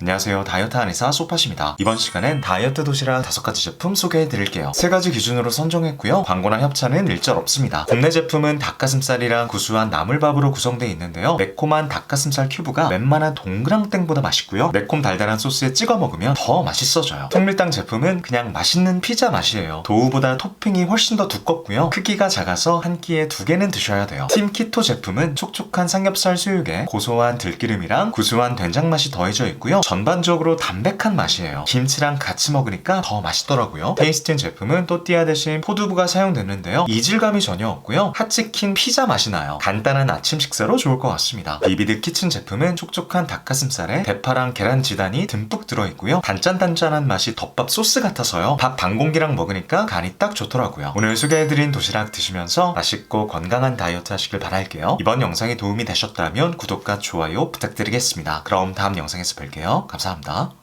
안녕하세요. 다이어트 한의사 소파십니다. 이번 시간엔 다이어트 도시락 다섯 가지 제품 소개해 드릴게요. 세 가지 기준으로 선정했고요. 광고나 협찬은 일절 없습니다. 국내 제품은 닭가슴살이랑 구수한 나물밥으로 구성되어 있는데요. 매콤한 닭가슴살 큐브가 웬만한 동그랑땡보다 맛있고요. 매콤 달달한 소스에 찍어 먹으면 더 맛있어져요. 통밀당 제품은 그냥 맛있는 피자 맛이에요. 도우보다 토핑이 훨씬 더 두껍고요. 크기가 작아서 한 끼에 두 개는 드셔야 돼요. 팀 키토 제품은 촉촉한 삼겹살 수육에 고소한 들기름이랑 구수한 된장 맛이 더해져 있고요. 전반적으로 담백한 맛이에요. 김치랑 같이 먹으니까 더 맛있더라고요. 테이스틴 제품은 또띠아 대신 포두부가 사용되는데요. 이질감이 전혀 없고요. 핫치킨 피자 맛이 나요. 간단한 아침 식사로 좋을 것 같습니다. 비비드 키친 제품은 촉촉한 닭가슴살에 대파랑 계란 지단이 듬뿍 들어있고요. 단짠단짠한 맛이 덮밥 소스 같아서요. 밥 반 공기랑 먹으니까 간이 딱 좋더라고요. 오늘 소개해드린 도시락 드시면서 맛있고 건강한 다이어트 하시길 바랄게요. 이번 영상이 도움이 되셨다면 구독과 좋아요 부탁드리겠습니다. 그럼 다음 영상에서 뵐게 요. 감사합니다.